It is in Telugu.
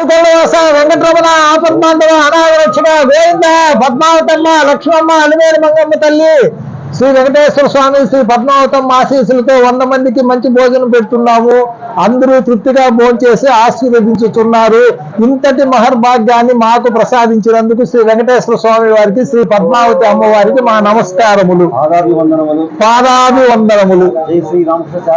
ఏడుకొండవాస వెంకటరమణ ఆపద్మాండవ అనాగరక్షణ గోవింద పద్మావతమ్మ లక్ష్మమ్మ అలివేలు మంగమ్మ తల్లి శ్రీ వెంకటేశ్వర స్వామి శ్రీ పద్మావతమ్మ ఆశీస్సులతో వంద మందికి మంచి భోజనం పెడుతున్నాము. అందరూ తృప్తిగా భోంచేసి ఆశీర్వదించుతున్నారు. ఇంతటి మహర్భాగ్యాన్ని మాకు ప్రసాదించినందుకు శ్రీ వెంకటేశ్వర స్వామి వారికి శ్రీ పద్మావతి అమ్మవారికి మా నమస్కారములు. ఆదాభి వందనములు పాదాభి వందనములు శ్రీ రామకృష్ణ